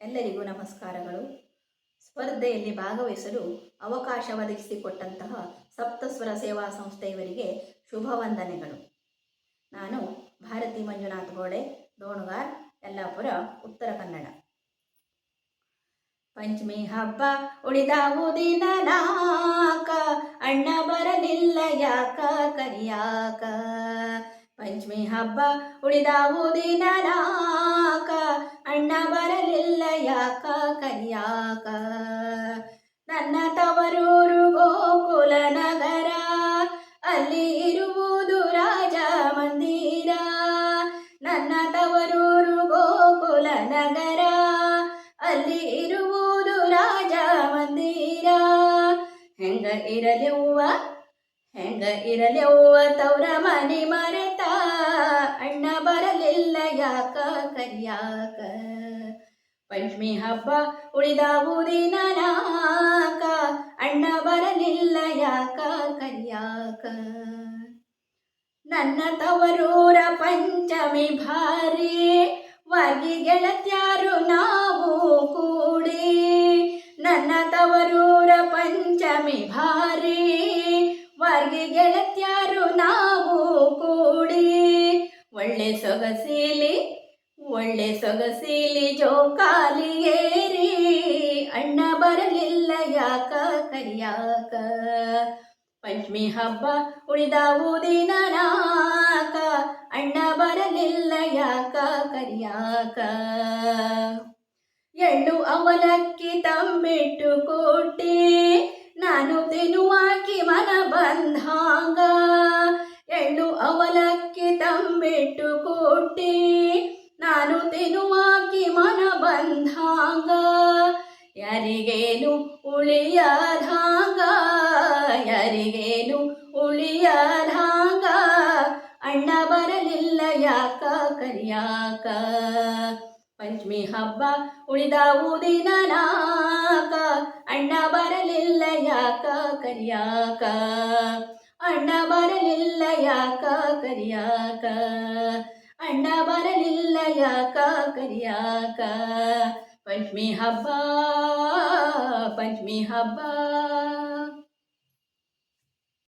ಎಲ್ಲರಿಗೂ ನಮಸ್ಕಾರಗಳು. ಸ್ಪರ್ಧೆಯಲ್ಲಿ ಭಾಗವಹಿಸಲು ಅವಕಾಶ ಒದಗಿಸಿಕೊಟ್ಟಂತಹ ಸಪ್ತಸ್ವರ ಸೇವಾ ಸಂಸ್ಥೆಯವರಿಗೆ ಶುಭ ವಂದನೆಗಳು. ನಾನು ಭಾರತಿ ಮಂಜುನಾಥ್ ಗೋಡೆ ದೋಣಗಾರ್ ಯಲ್ಲಾಪುರ, ಉತ್ತರ ಕನ್ನಡ. ಪಂಚಮಿ ಹಬ್ಬ ಉಳಿದಾವು ದಿನ ನಾಕ, ಅಣ್ಣ ಬರಲಿಲ್ಲ ಯಾಕ ಕರಿಯಾಕ? ಪಂಚಮಿ ಹಬ್ಬ ಉಳಿದಾವು ದಿನ ನಾಕ, ಅಣ್ಣ ಕರಿಯಾಕ ನನ್ನ ತವರೂರು ಗೋಕುಲ ನಗರ, ಅಲ್ಲಿ ಇರುವುದು ರಾಜ ಮಂದಿರ. ನನ್ನ ತವರೂರು ಗೋಕುಲ ನಗರ, ಅಲ್ಲಿ ಇರುವುದು ರಾಜ ಮಂದಿರ. ಹೆಂಗ ಇರಲೆವ್ವ? ಹೆಂಗ ಇರಲೆವ್ವ? ತವರ ಮನೆ ಮರೆತ, ಅಣ್ಣ ಬರಲಿಲ್ಲ ಯಾಕ ಕರಿಯಾಕ? ಪಂಚಮಿ ಹಬ್ಬ ಉಳಿದಾವು ದಿನ ನಾಕ ಅಣ್ಣ ಬರಲಿಲ್ಲ ಯಾಕ ಕಲ್ಯಾಕ ನನ್ನ ತವರೂರ ಪಂಚಮಿ ಭಾರಿ, ವರ್ಗಿ ಗೆಳತ್ಯಾರು ನಾವು ಕೂಡಿ. ನನ್ನ ತವರೂರ ಪಂಚಮಿ ಭಾರಿ, ವರ್ಗಿ ಗೆಳತ್ಯಾರು ನಾವು ಕೂಡಿ. ಒಳ್ಳೆ ಸೊಗಸೀಲಿ ಒಳ್ಳೆ ಸೊಗಸಿಲಿ ಏರಿ, ಅಣ್ಣ ಬರಲಿಲ್ಲ ಯಾಕ ಕರಿಯಾಕ? ಪಂಚಮಿ ಹಬ್ಬ ಉಳಿದಾವು ದಿನ ನಾಕ, ಅಣ್ಣ ಬರಲಿಲ್ಲ ಯಾಕ ಕರಿಯಾಕ? ಎಳ್ಳು ಅವಲಕ್ಕಿ ತಂಬಿಟ್ಟು ಕೊಟ್ಟಿ, ನಾನು ತಿನ್ನುವಾಕಿ ಮನ ಬಂಧಾಂಗ ಎಳ್ಳು ಅವಲಕ್ಕಿ ತಂಬಿಟ್ಟು ಕೊಟ್ಟಿ ಬಂಧಾಂಗ ಯಾರಿಗೇನು ಉಳಿಯಧಾಂಗ ಯಾರಿಗೇನು ಉಳಿಯಧಾಂಗ ಅಣ್ಣ ಬರಲಿಲ್ಲ ಯಾಕ ಕರಿಯಾಕ? ಪಂಚಮಿ ಹಬ್ಬ ಉಳಿದಾವು ದಿನ ನಾಕ ಅಣ್ಣ ಬರಲಿಲ್ಲ ಯಾಕ ಕರಿಯಾಕ? ಅಣ್ಣ ಬರಲಿಲ್ಲ ಯಾಕ ಕರಿಯಾಕ? ಅಣ್ಣ ಬರಲಿಲ್ಲ ಯಾಕ ಕರಿಯಾಕ? ಪಂಚಮಿ ಹಬ್ಬ ಪಂಚಮಿ ಹಬ್ಬ.